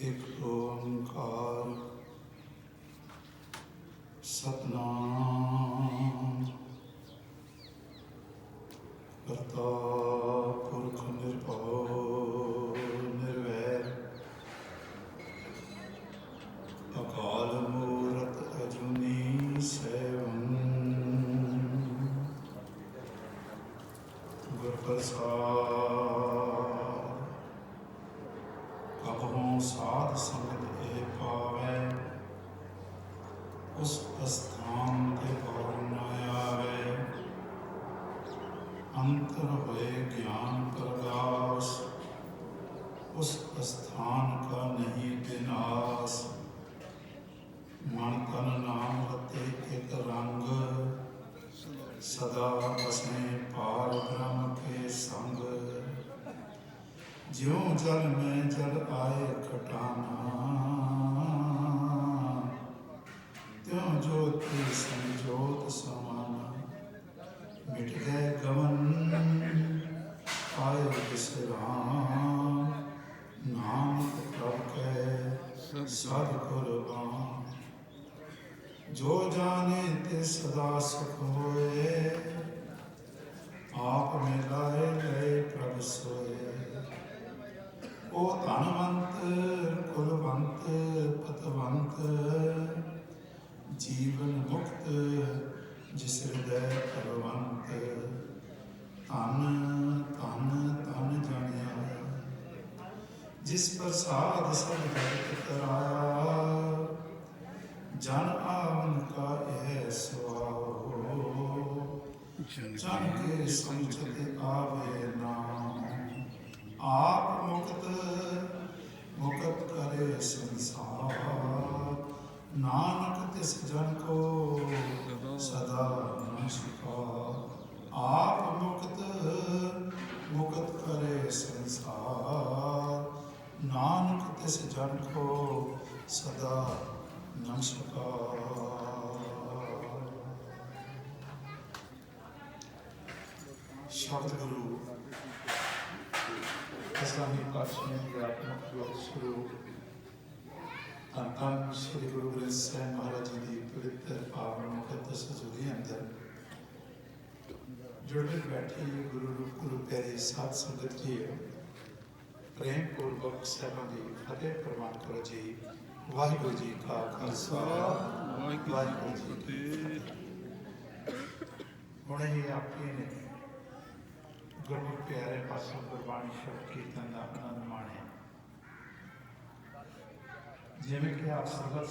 ਇੱਕ ਓੰਕਾਰ ਸਤਨਾਮ। ਕਰਤਾ ਪੁਰਖ ਨਿਰਭਉ ਨਿਰਵੈਰ ਅਕਾਲ ਮੂਰਤ ਅਜੂਨੀ ਸੈਵੰ। ਗੁਰ ਪ੍ਰਸਾਦ ਸਾਧ ਸੰਗਤ ਇਹ ਪਾਵੈ, ਉਸ ਅਸਥਾਨ ਤੇ ਪਉ ਨ ਆਵੈ। ਅੰਤਰ ਹੋਏ ਗਿਆਨ ਪ੍ਰਗਾਸ, ਉਸ ਅਸਥਾਨ ਕਾ ਨਹੀਂ ਬਿਨਾਸ਼। ਮਨ ਤਨ ਨਾਮ ਰਤੇ ਇਕ ਰੰਗ, ਸਦਾ ਜਿਉਂ ਜਲ ਮੈਂ ਜਲ ਆਏ ਖਟਾਨਾ ਤਿਉ ਜੋਤੀ ਸੰਜੋਤ ਸਮਾਨਾ। ਮਿਟ ਗਏ ਗਵਨ, ਆਏ ਬਿਸਰਾਮ। ਨਾਨਕ ਪ੍ਰਭ ਕੈ ਸਦ ਕੁਰਬਾਨ ਜੋ ਜਾਣੇ ਤੇ ਸਦਾ ਸੁਖ ਹੋਏ, ਆਪ ਮਿਲਾਏ ਲਏ ਪ੍ਰਭ ਸੋਏ। ਉਹ ਧਨਵੰਤ ਕੁਲਵੰਤ ਪਤਵੰਤ। ਜੀਵਨ ਮੁਕਤ ਜਿਸ ਹਿਰਦੈ ਪਰਵੰਤ ਧਨ ਧਨ ਧਨ ਜਾਣਿਆ। ਜਿਸ ਪ੍ਰਸਾਦ ਸਭ ਜਗਤ ਕਰਾਇਆ। ਜਨ ਆਵਨ ਕਾ ਇਹ ਸਵਾਹੋ। ਜਨ ਕੇ ਸੰਚਿਤ ਆਵੇ ਨਾਮ। ਆਪ ਮੁਕਤ ਮੁਕਤ ਕਰੇ ਸੰਸਾਰ। ਨਾਨਕ ਤਿਸ ਜਨ ਕੋ ਸਦਾ ਨਮਸਕਾਰ ਆਪ ਮੁਕਤ ਮੁਕਤ ਕਰੇ ਸੰਸਾਰ। ਨਾਨਕ ਤਿਸ ਜਨ ਕੋ ਸਦਾ ਨਮਸਕਾਰ ਸ਼ਬਦ ਗੁਰੂ। ਅਸਾਮੀ ਪਾਤਸ਼ਾਹ ਦੀ ਆਤਮਕ ਜੋਤ ਸਰੂਪ ਧੰਨ ਧੰਨ ਸ੍ਰੀ ਗੁਰੂ ਗ੍ਰੰਥ ਸਾਹਿਬ ਮਹਾਰਾਜ ਜੀ ਦੀ ਪਵਿੱਤਰ ਪਾਵਨ ਮੁਕੱਦਸ ਹਜ਼ੂਰੀ ਅੰਦਰ ਜੁੜੇ ਬੈਠੇ ਗੁਰੂ ਰੂਪ ਗੁਰੂ ਪਿਆਰੇ ਸਾਧ ਸੰਗਤ ਜੀ ਪ੍ਰੇਮ ਪੂਰਵਕ ਸਭਾ ਦੀ ਫਤਿਹ ਪ੍ਰਵਾਨ ਕਰੋ ਜੀ ਵਾਹਿਗੁਰੂ ਜੀ ਕਾ ਖਾਲਸਾ ਵਾਹਿਗੁਰੂ ਜੀ ਕੀ ਫਤਿਹ ਹੁਣ ਹੀ ਆਪੇ ਨੇ ਗੁਰਮੁਖ ਪਿਆਰੇ ਪਾਸੋਂ ਗੁਰਬਾਣੀ ਸ਼ਬਦ ਕੀਰਤਨ ਦਾ ਆਨੰਦ ਮਾਣਿਆ ਜਿਵੇਂ ਕਿ ਆਪ ਸਰਬਤ